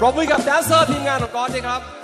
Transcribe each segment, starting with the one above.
ปรบมือกับแดนเซอร์ทีมงานของก๊อนด้วยครับ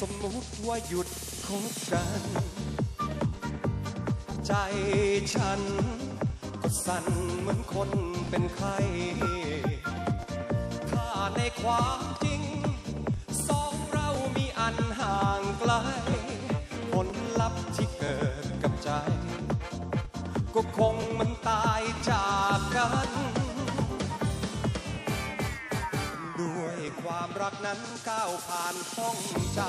สมมุติว่าหยุดคบกัน ใจฉันก็สั่นเหมือนคนเป็นไข้ถ้าในความจริง สองเรามีอันห่างไกล ผลลัพธ์ที่เกิดกับใจ ก็คงมันตายจากกัน จามรักนั้นก้าวผ่านห้องใจ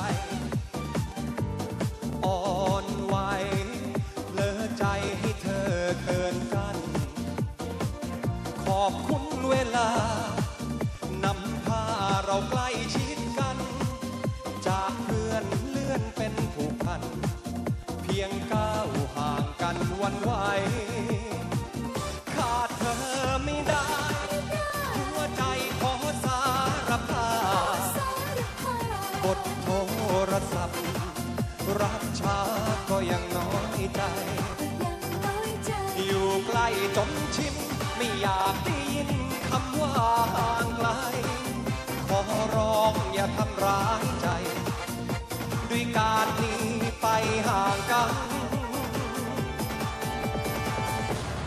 อ่อนไหวเลอใจให้เธอเกินกัน ขอบคุณเวลานำพาเราใกล้ชิดกัน จากเพื่อนเลื่อนเป็น จนชินไม่อยากได้ยินคำว่าห่างไกล ขอร้องอย่าทำร้ายใจ ด้วยการหนีไปห่างกัน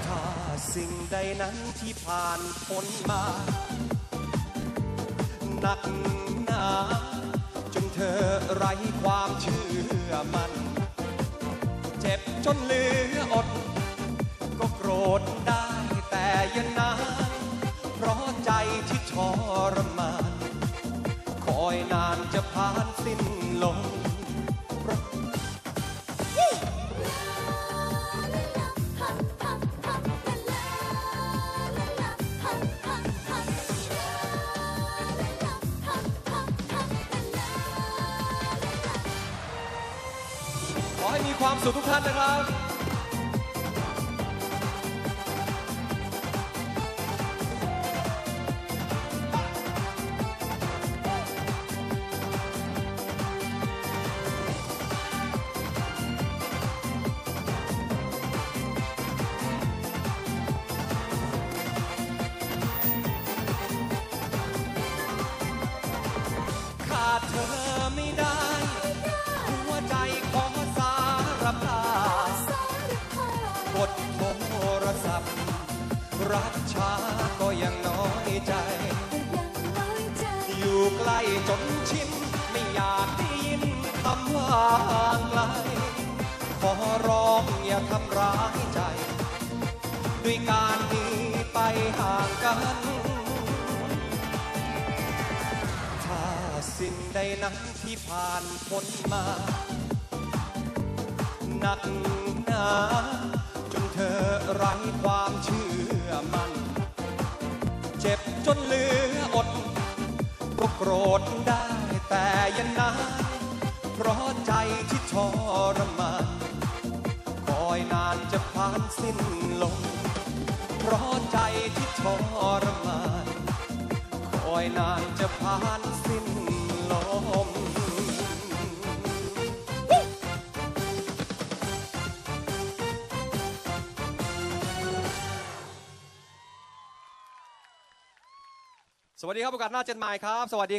ถ้าสิ่งใดนั้นที่ผ่านพ้นมา หนักหนาจนเธอไร้ความเชื่อมัน เจ็บจนลืออดก็โกร ธได้แต่อยันนานเพราะใจที่ทรมาน คอยนานจะผ่านสิ้นลงขอให้มีความสุขทุกท่านนะครับ รับช้าก็ยังน้อยใจ อยู่ใกล้จนชินไม่อยากได้ยินคำว่าห่างไกล ขอร้องอย่าทำร้ายใจ ด้วยการหนีไปห่างกัน ถ้าสิ่งใดนั้นที่ผ่านพ้นมา หนักหนาจนเธอไร้ความเชื่อ จนเหลืออดก็โกรธได้แต่อยันนานเพราะใจที่ทรมานคอยนานจะผ่านสิ้นลง เพราะใจที่ทรมานคอยนานจะผ่านสิ้น วัสดีครับโอกาสหน้าเจนไมค์ครับ สวัสดี